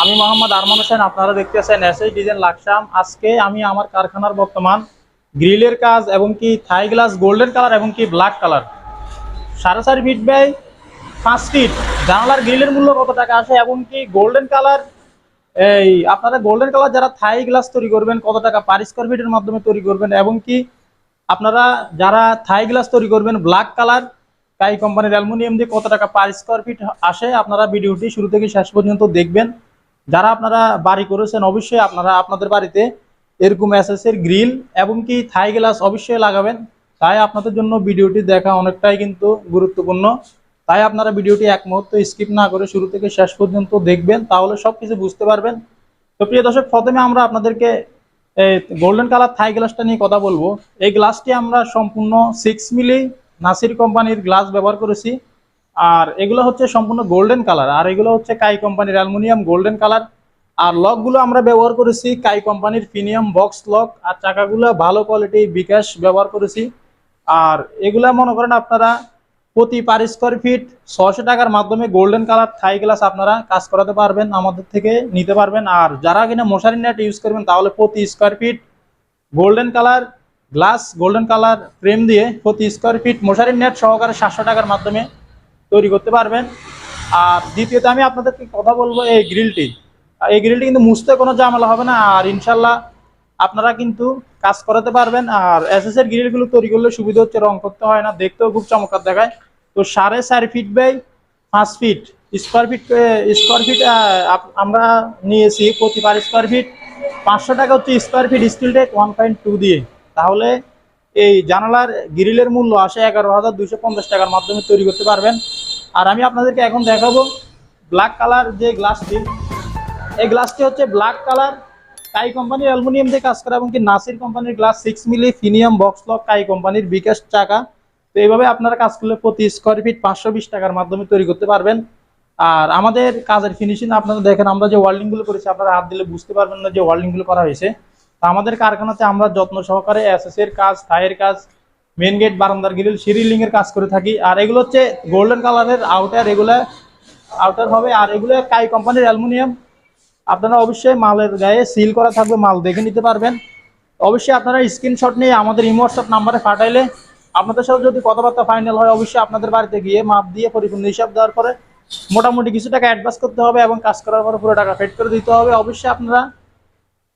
আমি মোহাম্মদ আরমান হোসেন, আপনারা দেখতেছেন এসএস ডিজাইন লাকসাম আজকে আমি আমার কারখানার বর্তমান গ্রিলের কাজ এবং কি থাই গ্লাস গোল্ডেন কালার এবং কি ব্ল্যাক কালার। সাড়ে চার ফিট বাই পাঁচ ফিট। জানালার গ্রিলের মূল্য কত টাকা আসে এবং কি গোল্ডেন কালার? এই, আপনারা গোল্ডেন কালার যারা থাই গ্লাস তৈরি করবেন, কত টাকা পার স্কোয়ার ফিটের মাধ্যমে তৈরি করবেন এবং কি আপনারা যারা থাই গ্লাস তৈরি করবেন, ব্ল্যাক কালার, কাই কোম্পানির অ্যালুমিনিয়াম দিয়ে কত টাকা পার স্কোয়ার ফিট আসে, আপনারা ভিডিওটি শুরু থেকে শেষ পর্যন্ত দেখবেন। যারা আপনারা বাড়ি করেছেন, অবশ্যই আপনারা আপনাদের বাড়িতে এরকম এর গ্রিল এবং কি থাই গ্লাস অবশ্যই লাগাবেন। তাই আপনাদের জন্য ভিডিওটি দেখা অনেকটাই কিন্তু গুরুত্বপূর্ণ। তাই আপনারা ভিডিওটি এক মুহূর্ত স্কিপ না করে শুরু থেকে শেষ পর্যন্ত দেখবেন, তাহলে সব কিছু বুঝতে পারবেন। তো প্রিয় দর্শক, প্রথমে আমরা আপনাদেরকে এই গোল্ডেন কালার থাই গ্লাসটা নিয়ে কথা বলব। এই গ্লাসটি আমরা সম্পূর্ণ সিক্স মিলি নাসির কোম্পানির গ্লাস ব্যবহার করেছি। আর এগুলো হচ্ছে সম্পূর্ণ গোল্ডেন কালার আর এগুলো হচ্ছে কাই কোম্পানির অ্যালুমিনিয়াম গোল্ডেন কালার আর লকগুলো আমরা ব্যবহার করেছি কাই কোম্পানির প্রিমিয়াম বক্স লক আর চাকাগুলো ভালো কোয়ালিটি বিকাশ ব্যবহার করেছি। আর এগুলা মনে করেন আপনারা প্রতি পার স্কোয়ার ফিট ছশো টাকার মাধ্যমে গোল্ডেন কালার থাই গ্লাস আপনারা কাজ করাতে পারবেন, আমাদের থেকে নিতে পারবেন। আর যারা কিনা মশারি নেট ইউজ করবেন, তাহলে প্রতি square feet golden colour glass golden colour frame দিয়ে প্রতি স্কোয়ার ফিট মশারি নেট সহকারে সাতশো টাকার মাধ্যমে তৈরি করতে পারবেন। আর দ্বিতীয়ত আমি আপনাদেরকে কথা বলব, এই গ্রিলটি। এই গ্রিলটি কিন্তু মুছতে কোনো ঝামেলা হবে না, আর ইনশাল্লাহ আপনারা কিন্তু কাজ করাতে পারবেন। আর এসএস এর গ্রিলগুলো তৈরি করলে সুবিধা হচ্ছে, রং করতে হয় না, দেখতেও খুব চমৎকার দেখায়। তো সাড়ে চার ফিট বাই পাঁচ feet square feet square feet আমরা নিয়েছি প্রতি পার স্কোয়ার ফিট পাঁচশো টাকা হচ্ছে square feet steel tech one point two দিয়ে। তাহলে এই জানালার গ্রিলের মূল্য আসে এগারো হাজার দুশো পঞ্চাশ টাকার মাধ্যমে তৈরি করতে পারবেন। আর আমি আপনাদেরকে এখন দেখাবো ব্ল্যাক কালার যে গ্লাসটি এই গ্লাসটি হচ্ছে ব্ল্যাক কালার কাই কোম্পানির অ্যালুমিনিয়াম দিয়ে কাজ করা এবং কি নাসির কোম্পানির গ্লাস সিক্স মিলি ফিনিয়াম বক্স লক কাই কোম্পানির বিকাশ চাকা। তো এইভাবে আপনারা কাজ করলে প্রতি স্কোয়ার ফিট পাঁচশো বিশ টাকার মাধ্যমে তৈরি করতে পারবেন। আর আমাদের কাজের ফিনিশিং আপনারা দেখেন, আমরা যে ওয়ার্ল্ডিংগুলো করেছি, আপনারা হাত দিলে বুঝতে পারবেন না যে ওয়ার্ল্ডিংগুলো করা হয়েছে। তো আমাদের কারখানাতে আমরা যত্ন সহকারে এসএস এর কাজ থাইয়ের কাজ মেন গেট বারান্দার গ্রিল সিরিলিং এর কাজ করে থাকি। আর এগুলো হচ্ছে গোল্ডেন কালারের আউটার এগুলো আউটার হবে। আর এগুলো কাই কোম্পানির অ্যালুমিনিয়াম। আপনারা অবশ্যই মালের গায়ে সিল করা থাকবে, মাল দেখে নিতে পারবেন। অবশ্যই আপনারা স্ক্রিনশট নিয়ে আমাদের ইমো নাম্বারে পাঠাইলে আপনাদের সাথে যদি কথাবার্তা ফাইনাল হয়, অবশ্যই আপনাদের বাড়িতে গিয়ে মাপ দিয়ে পরিপূর্ণ হিসাব দেওয়ার পরে মোটামুটি কিছু টাকা অ্যাডভান্স করতে হবে এবং কাজ করার পরে পুরো টাকা পেড করে দিতে হবে। অবশ্যই আপনারা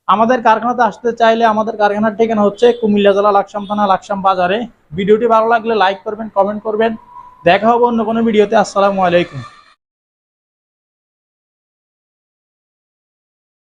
আমাদের কারখানাতে আসতে চাইলে আমাদের কারখানার ঠিকানা হচ্ছে কুমিল্লা জেলা লাকসাম থানা, লাকসাম বাজারে। ভিডিওটি ভালো লাগলে লাইক করবেন কমেন্ট করবেন। দেখা হবে অন্য কোনো ভিডিওতে। আসসালামু আলাইকুম।